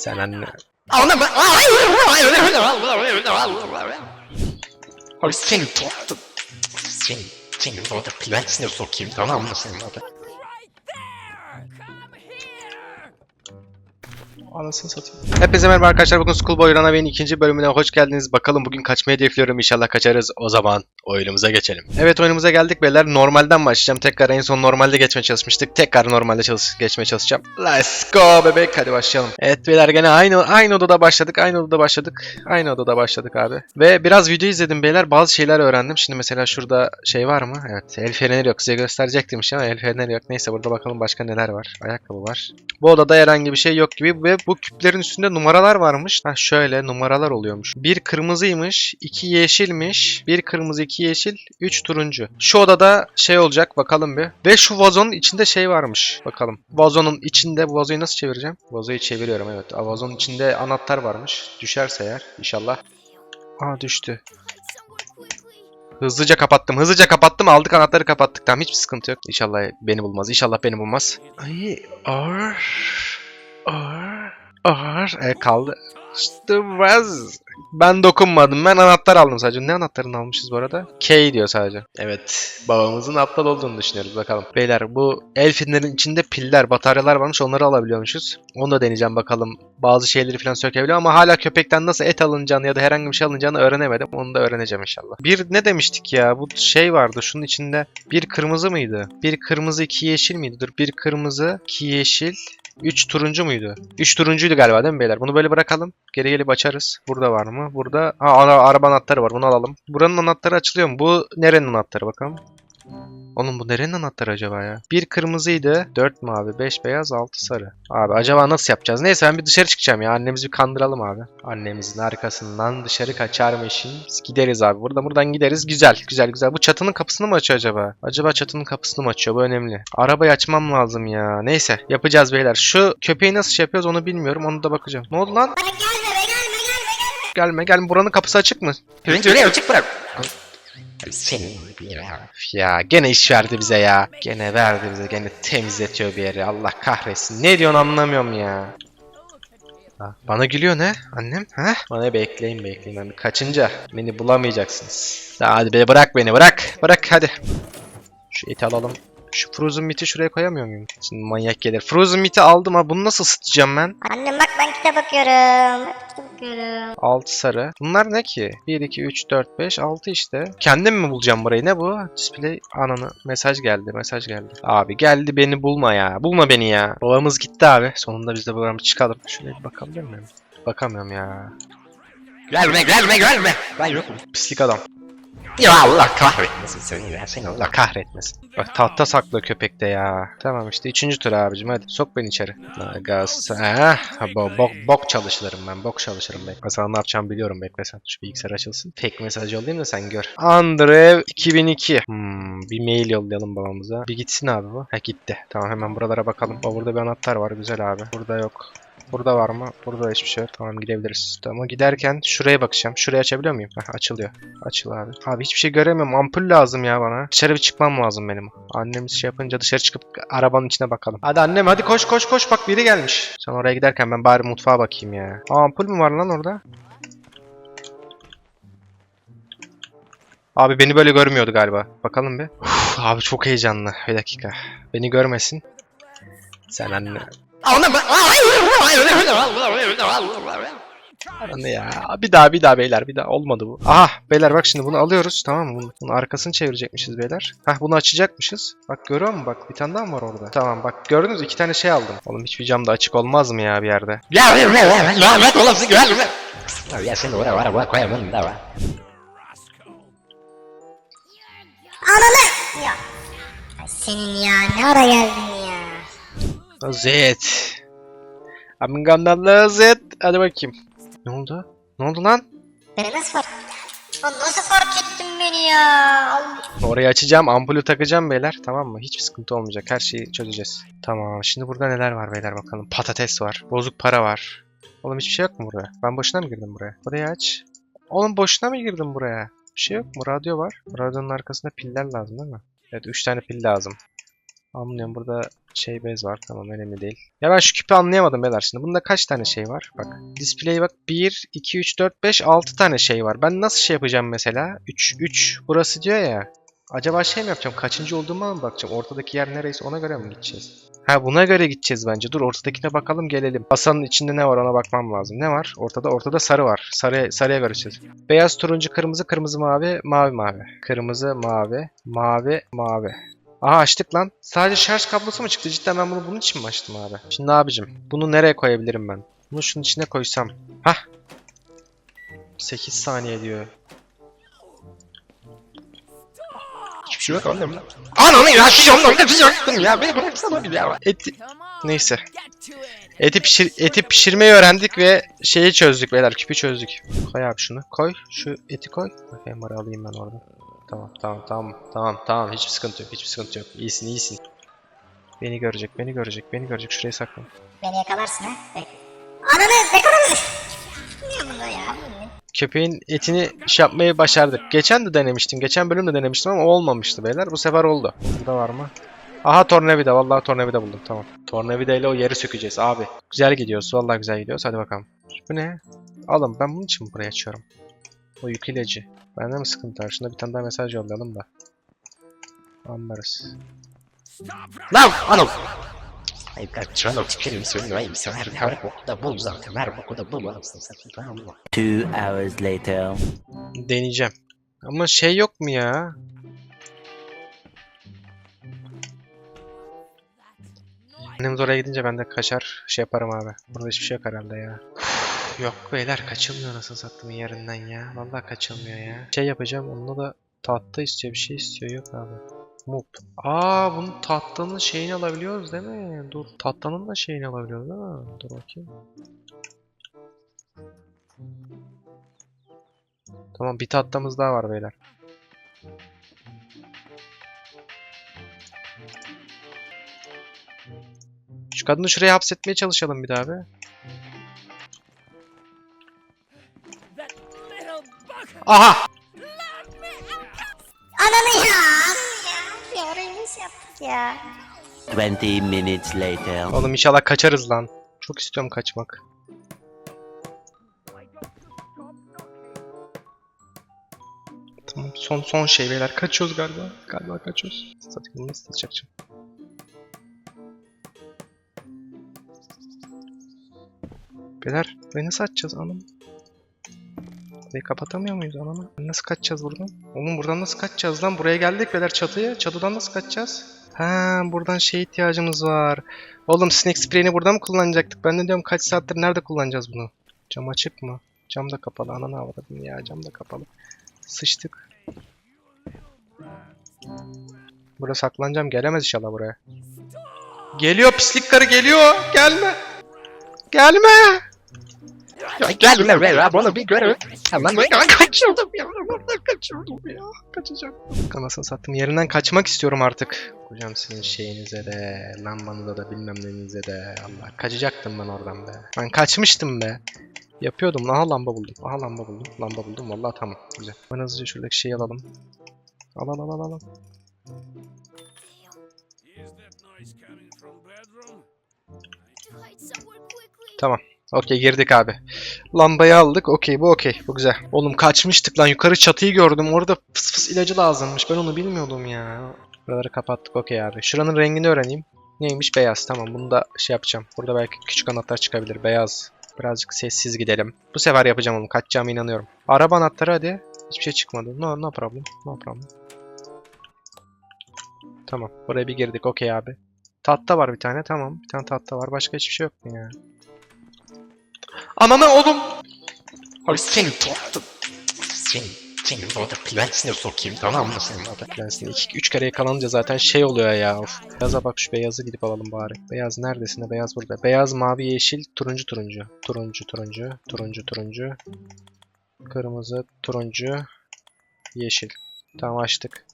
Sen anne. Abi seni tuttum. Seni, seni orada plantine sokayım tamam mı senin orada? Anasını satayım. Hepinize merhaba arkadaşlar. Bugün Schoolboy Run Away'in ikinci bölümüne hoş geldiniz. Bakalım bugün kaçmayı hedefliyorum. İnşallah kaçarız. O zaman oyunumuza geçelim. Evet oyunumuza geldik beyler. Normalden başlayacağım. Tekrar en son normalde geçmeye çalışmıştık. Tekrar normalde çalış geçmeye çalışacağım. Let's go bebek. Hadi başlayalım. Evet beyler gene aynı aynı odada başladık. Aynı odada başladık. Aynı odada başladık abi. Ve biraz video izledim beyler. Bazı şeyler öğrendim. Şimdi mesela şurada şey var mı? Evet. El feneri yok. Size gösterecektim şimdi ama el feneri yok. Neyse burada bakalım başka neler var. Ayakkabı var. Bu odada herhangi bir şey yok gibi ve bu küplerin üstünde numaralar varmış. Ha şöyle numaralar oluyormuş. Bir kırmızıymış, iki yeşilmiş, bir kırmızı, iki yeşil, üç turuncu. Şu odada şey olacak bakalım bir. Ve şu vazonun içinde şey varmış. Bakalım. Vazonun içinde bu vazoyu nasıl çevireceğim? Vazoyu çeviriyorum evet. Aa, Vazonun içinde anahtar varmış. Düşerse eğer inşallah. Aa düştü. Hızlıca kapattım. Hızlıca kapattım. Aldık anahtarı kapattık. Tamam hiçbir sıkıntı yok. İnşallah beni bulmaz. İnşallah beni bulmaz. Ay ağır. Ağır. Ağır. E kaldı. İşte vaz. Ben dokunmadım. Ben anahtar aldım sadece. Ne anahtarını almışız bu arada? K diyor sadece. Evet. Babamızın aptal olduğunu düşünüyoruz. Bakalım. Beyler bu el fenerinin içinde piller, bataryalar varmış. Onları alabiliyormuşuz. Onu da deneyeceğim bakalım. Bazı şeyleri falan sökebiliyor ama hala köpekten nasıl et alınacağını ya da herhangi bir şey alınacağını öğrenemedim. Onu da öğreneceğim inşallah. Bir ne demiştik ya? Bu şey vardı. Şunun içinde bir kırmızı mıydı? Bir kırmızı, iki yeşil miydi? Dur. Bir kırmızı, iki yeşil, 3 turuncu muydu? 3 turuncuydu galiba değil mi beyler? Bunu böyle bırakalım. Geri gelip açarız. Burada var mı? Burada ha, ara- araba anahtarı var. Bunu alalım. Buranın anahtarı açılıyor mu? Bu nerenin anahtarı bakalım. Oğlum bu nerenin anahtarı acaba ya? Bir kırmızıydı. 4 mavi, 5 beyaz, 6 sarı. Abi acaba nasıl yapacağız? Neyse ben bir dışarı çıkacağım ya. Annemizi bir kandıralım abi. Annemizin arkasından dışarı kaçarmışım. Biz gideriz abi. Buradan buradan gideriz. Güzel, güzel, güzel. Bu çatının kapısını mı açıyor acaba? Acaba çatının kapısını mı açıyor? Bu önemli. Arabayı açmam lazım ya. Neyse yapacağız beyler. Şu köpeği nasıl şey yapıyoruz onu bilmiyorum. Onu da bakacağım. Ne oldu lan? Gelme gelme. Buranın kapısı açık mı? Önce öyle açık bırak. Senin ya. Gene iş verdi bize ya. Gene verdi bize. Gene temizletiyor bir yeri. Allah kahretsin. Ne diyorsun anlamıyorum ya. Ha, Bana gülüyor ne? Annem? Ha? Bana bekleyin bekleyin. Ben kaçınca beni bulamayacaksınız. Ya hadi be bırak beni bırak. Bırak hadi. Şu eti alalım. Şu frozen meat'i şuraya koyamıyor muyum? Şimdi manyak gelir. Frozen meat'i aldım ha. Bunu nasıl ısıtacağım ben? Annem bak ben kitap okuyorum. Kitap okuyorum. 6 sarı. Bunlar ne ki? 1, 2, 3, 4, 5, 6 işte. Kendim mi bulacağım burayı? Ne bu? Display ananı. Mesaj geldi. Mesaj geldi. Abi geldi beni bulma ya. Bulma beni ya. Babamız gitti abi. Sonunda biz de bir çıkalım. Şöyle bir bakabilir miyim? Bakamıyorum ya. Gelme gelme gelme. Ben yokum. Pislik adam. Ya Allah kahretmesin seni ya. Seni Allah kahretmesin. Bak tahta saklı köpekte ya. Tamam işte üçüncü tur abicim hadi sok beni içeri. Gaz. Ha, bo bok, bok çalışırım ben. Bok çalışırım bekle. Mesela ne yapacağımı biliyorum bekle sen. Şu bilgisayar açılsın. Tek mesaj yollayayım da sen gör. Andrev 2002. Hmm, bir mail yollayalım babamıza. Bir gitsin abi bu. Ha gitti. Tamam hemen buralara bakalım. O burada bir anahtar var güzel abi. Burada yok. Burada var mı? Burada da hiçbir şey yok. Tamam gidebiliriz. Tamam giderken şuraya bakacağım. Şurayı açabiliyor muyum? Heh, açılıyor. Açıl abi. Abi hiçbir şey göremiyorum. Ampul lazım ya bana. Dışarı bir çıkmam lazım benim. Annemiz şey yapınca dışarı çıkıp arabanın içine bakalım. Hadi annem hadi koş koş koş bak biri gelmiş. Sen oraya giderken ben bari mutfağa bakayım ya. Aa, ampul mü var lan orada? Abi beni böyle görmüyordu galiba. Bakalım bir. Uf, abi çok heyecanlı. Bir dakika. Beni görmesin. Sen anne. Anne ya. Bir daha bir daha beyler bir daha olmadı bu. Aha beyler bak şimdi bunu alıyoruz tamam mı? Bunun, bunun arkasını çevirecekmişiz beyler. Hah bunu açacakmışız. Bak görüyor musun bak bir tane daha mı var orada? Tamam bak gördünüz iki tane şey aldım. Oğlum hiçbir cam da açık olmaz mı ya bir yerde? Ya lanet olası gelme. Ya seni oraya var var koyamam da var. Ananı! Ya. Senin ya ne ara geldin ya? Zed. I'm gonna lose it. Hadi bakayım. Ne oldu? Ne oldu lan? Beni nasıl fark Lan nasıl fark ettin beni ya? Allah. Orayı açacağım, ampulü takacağım beyler. Tamam mı? Hiçbir sıkıntı olmayacak. Her şeyi çözeceğiz. Tamam. Şimdi burada neler var beyler bakalım. Patates var. Bozuk para var. Oğlum hiçbir şey yok mu buraya? Ben boşuna mı girdim buraya? Burayı aç. Oğlum boşuna mı girdim buraya? Bir şey yok mu? Radyo var. Radyonun arkasında piller lazım değil mi? Evet 3 tane pil lazım. Anlıyorum burada Şey bez var tamam önemli değil. Ya ben şu küpü anlayamadım beyler şimdi. Bunda kaç tane şey var? Bak display bak 1, 2, 3, 4, 5, 6 tane şey var. Ben nasıl şey yapacağım mesela? 3, 3 burası diyor ya. Acaba şey mi yapacağım? Kaçıncı olduğuma mı bakacağım? Ortadaki yer neresi ona göre mi gideceğiz? Ha buna göre gideceğiz bence. Dur ortadakine bakalım gelelim. Masanın içinde ne var ona bakmam lazım. Ne var? Ortada ortada sarı var. Sarı sarıya göre. Beyaz, turuncu, kırmızı, kırmızı, mavi, mavi, mavi. Kırmızı, mavi, mavi, mavi. Aha açtık lan. Sadece şarj kablosu mu çıktı? Cidden ben bunu bunun için mi açtım abi? Şimdi abicim bunu nereye koyabilirim ben? Bunu şunun içine koysam. Hah. 8 saniye diyor. Hiçbir şey yok annem. Ananı ya şu yandan yapacaktım ya. Beni bıraksana bir ya. Eti... Neyse. Eti, pişir, eti pişirmeyi öğrendik ve şeyi çözdük beyler. Küpü çözdük. Koy abi şunu. Koy. Şu eti koy. Bakayım alayım ben orada. Tamam tamam tamam. Tamam tamam. Hiçbir sıkıntı yok. Hiçbir sıkıntı yok. İyisin iyisin. Beni görecek, beni görecek, beni görecek. Şuraya saklan. Beni yakalarsın ha. Bek. Ananı yakalamış. Ne ya? Köpeğin etini şey yapmayı başardık. Geçen de denemiştim. Geçen bölüm de denemiştim ama olmamıştı beyler. Bu sefer oldu. Burada var mı? Aha tornavida. Vallahi tornavida buldum. Tamam. Tornavida ile o yeri sökeceğiz abi. Güzel gidiyoruz. Vallahi güzel gidiyoruz. Hadi bakalım. Bu ne? Alın. Ben bunun için buraya açıyorum? O yük ilacı. Bende mi sıkıntı var? Şuna bir tane daha mesaj yollayalım da. Anlarız. Lan anam. Ay ben şu an o tikerim söyleyeyim. Sen her her boku da bul zaten. Her boku da bul. Anasını satayım tamam mı? Two hours later. Deneyeceğim. Ama şey yok mu ya? Annemiz oraya gidince ben de kaçar şey yaparım abi. Burada hiçbir şey yok herhalde ya. Yok beyler kaçılmıyor nasıl sattım yerinden ya. Vallahi kaçılmıyor ya. Şey yapacağım onunla da tahta istiyor bir şey istiyor yok abi. Mop. Aa bunun tahtanın şeyini alabiliyoruz değil mi? Dur tahtanın da şeyini alabiliyoruz değil mi? Dur bakayım. Tamam bir tahtamız daha var beyler. Şu kadını şuraya hapsetmeye çalışalım bir daha be. Aha! Ananı ya. Ya orayı nasıl yaptık ya? 20 minutes later. Oğlum inşallah kaçarız lan. Çok istiyorum kaçmak. Tamam son son şey beyler. Kaçıyoruz galiba. Galiba kaçıyoruz. Zaten bunu nasıl çakacağım? Beyler burayı nasıl açacağız anam? Burayı kapatamıyor muyuz anam? Nasıl kaçacağız buradan? Oğlum buradan nasıl kaçacağız lan? Buraya geldik beyler çatıya. Çatıdan nasıl kaçacağız? Ha buradan şey ihtiyacımız var. Oğlum snake spray'ini burada mı kullanacaktık? Ben de diyorum kaç saattir nerede kullanacağız bunu? Cam açık mı? Cam da kapalı. Ananı avradım ya cam da kapalı. Sıçtık. Burada saklanacağım. Gelemez inşallah buraya. Geliyor pislik karı geliyor. Gelme. Gelme. Ya gel abi onu bir görev. Hemen ben kaçırdım ya. Ben kaçırdım ya. Kaçacağım. Anasını sattım. Yerinden kaçmak istiyorum artık. Hocam sizin şeyinize de, lambanıza da bilmem nenize de. Allah kaçacaktım ben oradan be. Ben kaçmıştım be. Yapıyordum. Aha lamba buldum. Aha lamba buldum. Lamba buldum. Vallahi tamam. Güzel. Ben hızlıca şuradaki şeyi alalım. Al al al al al. Tamam. Okey girdik abi. Lambayı aldık. Okey bu okey. Bu güzel. Oğlum kaçmıştık lan. Yukarı çatıyı gördüm. Orada fıs fıs ilacı lazımmış. Ben onu bilmiyordum ya. Buraları kapattık. Okey abi. Şuranın rengini öğreneyim. Neymiş? Beyaz. Tamam bunu da şey yapacağım. Burada belki küçük anahtar çıkabilir. Beyaz. Birazcık sessiz gidelim. Bu sefer yapacağım onu. Kaçacağıma inanıyorum. Araba anahtarı hadi. Hiçbir şey çıkmadı. No, no problem. No problem. Tamam. Buraya bir girdik. Okey abi. Tahta var bir tane. Tamam. Bir tane tahta var. Başka hiçbir şey yok mu ya? Ananı oğlum. Abi seni tuttum. Seni, seni orada plantine sokayım tamam mı sen orada? Lensin 2-3 kere yakalanınca zaten şey oluyor ya. Of. Beyaza bak şu beyazı gidip alalım bari. Beyaz neredesin? Beyaz burada. Beyaz, mavi, yeşil, turuncu, turuncu. Turuncu, turuncu, turuncu, turuncu. Kırmızı, turuncu, yeşil. Tamam açtık.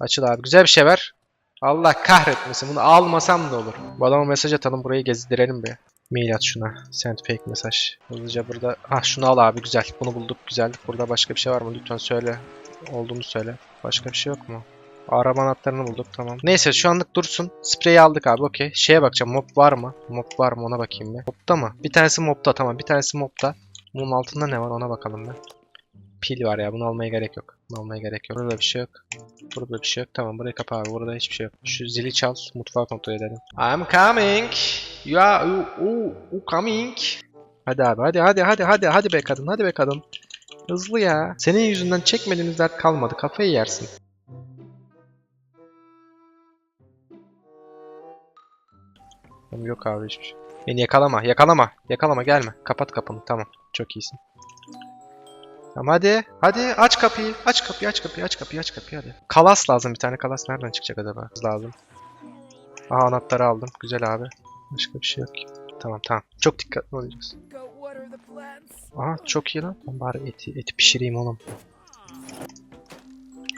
Açıl abi. Güzel bir şey ver. Allah kahretmesin. Bunu almasam da olur. Bu adama mesaj atalım. Burayı gezdirelim bir. Mail at şuna. Send fake mesaj. Hızlıca burada. Ah şunu al abi. Güzel. Bunu bulduk. Güzel. Burada başka bir şey var mı? Lütfen söyle. Olduğunu söyle. Başka bir şey yok mu? Araba anahtarını bulduk tamam. Neyse şu anlık dursun. Spreyi aldık abi okey. Şeye bakacağım mob var mı? Mob var mı ona bakayım bir. Mobda mı? Bir tanesi mobda tamam bir tanesi mobda. Bunun altında ne var ona bakalım bir. Pil var ya bunu almaya gerek yok. Bunu almaya gerek yok. Burada bir şey yok. Burada bir şey yok. Tamam burayı kapa abi. Burada hiçbir şey yok. Şu zili çal. Mutfağı kontrol edelim. I'm coming. You are you, you, you coming. Hadi abi hadi hadi hadi hadi hadi be kadın hadi be kadın. Hızlı ya. Senin yüzünden çekmediğimiz dert kalmadı. Kafayı yersin. Yok abi hiçbir şey. Beni yakalama, yakalama, yakalama gelme. Kapat kapını tamam. Çok iyisin. Tamam hadi, hadi aç kapıyı, aç kapıyı, aç kapıyı, aç kapıyı, aç kapıyı hadi. Kalas lazım bir tane kalas nereden çıkacak acaba? Lazım. Aha anahtarı aldım. Güzel abi. Başka bir şey yok ki. Tamam tamam. Çok dikkatli olacağız. Aha çok iyi lan. Ben bari eti, eti pişireyim oğlum.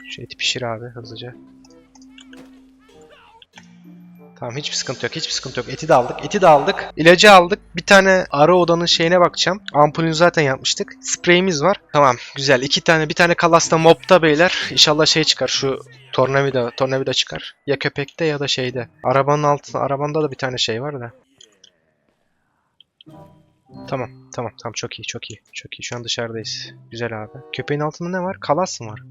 Şu eti pişir abi hızlıca. Tamam hiçbir sıkıntı yok. Hiçbir sıkıntı yok. Eti de aldık. Eti de aldık. İlacı aldık. Bir tane ara odanın şeyine bakacağım. Ampulünü zaten yapmıştık. Spreyimiz var. Tamam güzel. İki tane bir tane kalasta mobda beyler. İnşallah şey çıkar. Şu tornavida tornavida çıkar. Ya köpekte ya da şeyde. Arabanın altında arabanda da bir tane şey var da. Tamam, tamam, tamam çok iyi, çok iyi, çok iyi. Şu an dışarıdayız. Güzel abi. Köpeğin altında ne var? Kalas mı var?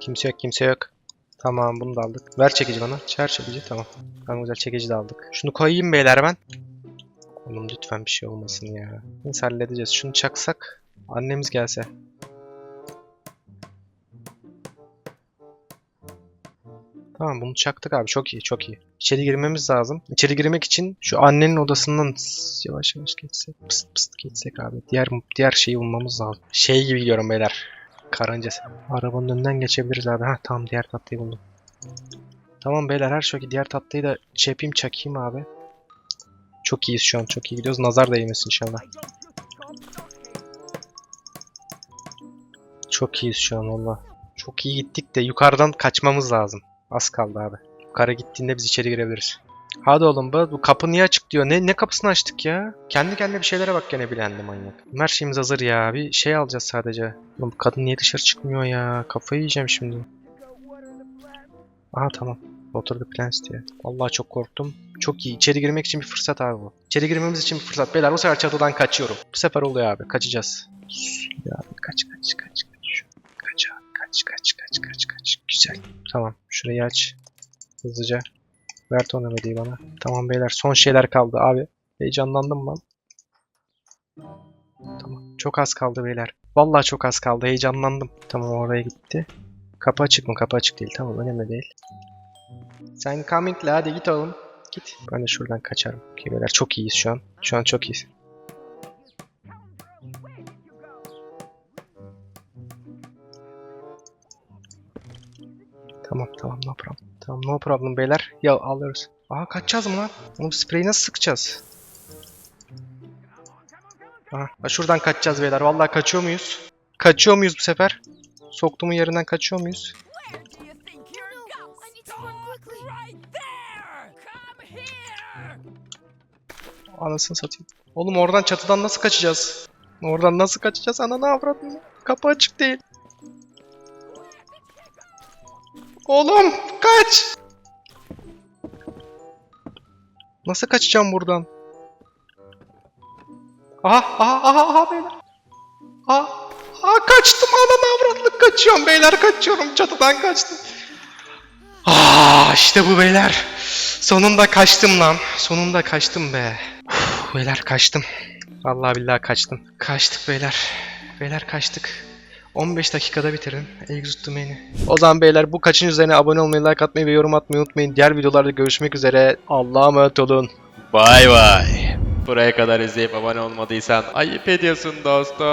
Kimse yok, kimse yok. Tamam, bunu da aldık. Ver çekici bana. Çer çekici, tamam. Tamam güzel, çekici de aldık. Şunu koyayım beyler ben. Oğlum lütfen bir şey olmasın ya. Neyse halledeceğiz. Şunu çaksak. Annemiz gelse. Tamam bunu çaktık abi çok iyi çok iyi. İçeri girmemiz lazım. İçeri girmek için şu annenin odasından yavaş yavaş geçsek. Pıst pıst geçsek abi. Diğer diğer şeyi bulmamız lazım. Şey gibi gidiyorum beyler. Karıncası. Arabanın önünden geçebiliriz abi. Ha tamam diğer tatlıyı buldum. Tamam beyler her şey diğer tatlıyı da yapayım çakayım abi. Çok iyiyiz şu an çok iyi gidiyoruz. Nazar değmesin inşallah. Çok iyiyiz şu an valla. Çok iyi gittik de yukarıdan kaçmamız lazım. Az kaldı abi. Yukarı gittiğinde biz içeri girebiliriz. Hadi oğlum bu, bu kapı niye açık diyor. Ne ne kapısını açtık ya? Kendi kendine bir şeylere bak gene bilendi manyak. Her şeyimiz hazır ya. Bir şey alacağız sadece. Oğlum bu kadın niye dışarı çıkmıyor ya? Kafayı yiyeceğim şimdi. Aha tamam. Oturdu plans diye. Vallahi çok korktum. Çok iyi. İçeri girmek için bir fırsat abi bu. İçeri girmemiz için bir fırsat. Beyler bu sefer çatıdan kaçıyorum. Bu sefer oluyor abi. Kaçacağız. Ya abi kaç kaç kaç kaç. Kaç kaç kaç kaç kaç kaç. Güzel. Tamam. Şurayı aç. Hızlıca. Ver tornavidayı bana. Tamam beyler. Son şeyler kaldı abi. Heyecanlandım ben. Tamam. Çok az kaldı beyler. Vallahi çok az kaldı. Heyecanlandım. Tamam oraya gitti. Kapı açık mı? Kapı açık değil. Tamam önemli değil. Sen coming'le hadi git oğlum. Git. Ben de şuradan kaçarım. Okey beyler çok iyiyiz şu an. Şu an çok iyiyiz. Tamam tamam no problem. Tamam no problem beyler. Ya alıyoruz. Aa kaçacağız mı lan? Oğlum spreyi nasıl sıkacağız? Aha ha, şuradan kaçacağız beyler. Vallahi kaçıyor muyuz? Kaçıyor muyuz bu sefer? Soktuğumun yerinden kaçıyor muyuz? Anasını satayım. Oğlum oradan çatıdan nasıl kaçacağız? Oradan nasıl kaçacağız? Ana ne avradın? Kapı açık değil. Oğlum kaç! Nasıl kaçacağım buradan? Aha aha aha aha beyler. Aha, aha kaçtım ana avradlık kaçıyorum beyler kaçıyorum çatıdan kaçtım. Aa işte bu beyler. Sonunda kaçtım lan. Sonunda kaçtım be. Uf, beyler kaçtım. Vallahi billahi kaçtım. Kaçtık beyler. Beyler kaçtık. 15 dakikada bitirin. Exit Domain'i. O zaman beyler bu kaçın üzerine abone olmayı, like atmayı ve yorum atmayı unutmayın. Diğer videolarda görüşmek üzere. Allah'a emanet olun. Vay vay. Buraya kadar izleyip abone olmadıysan ayıp ediyorsun dostum.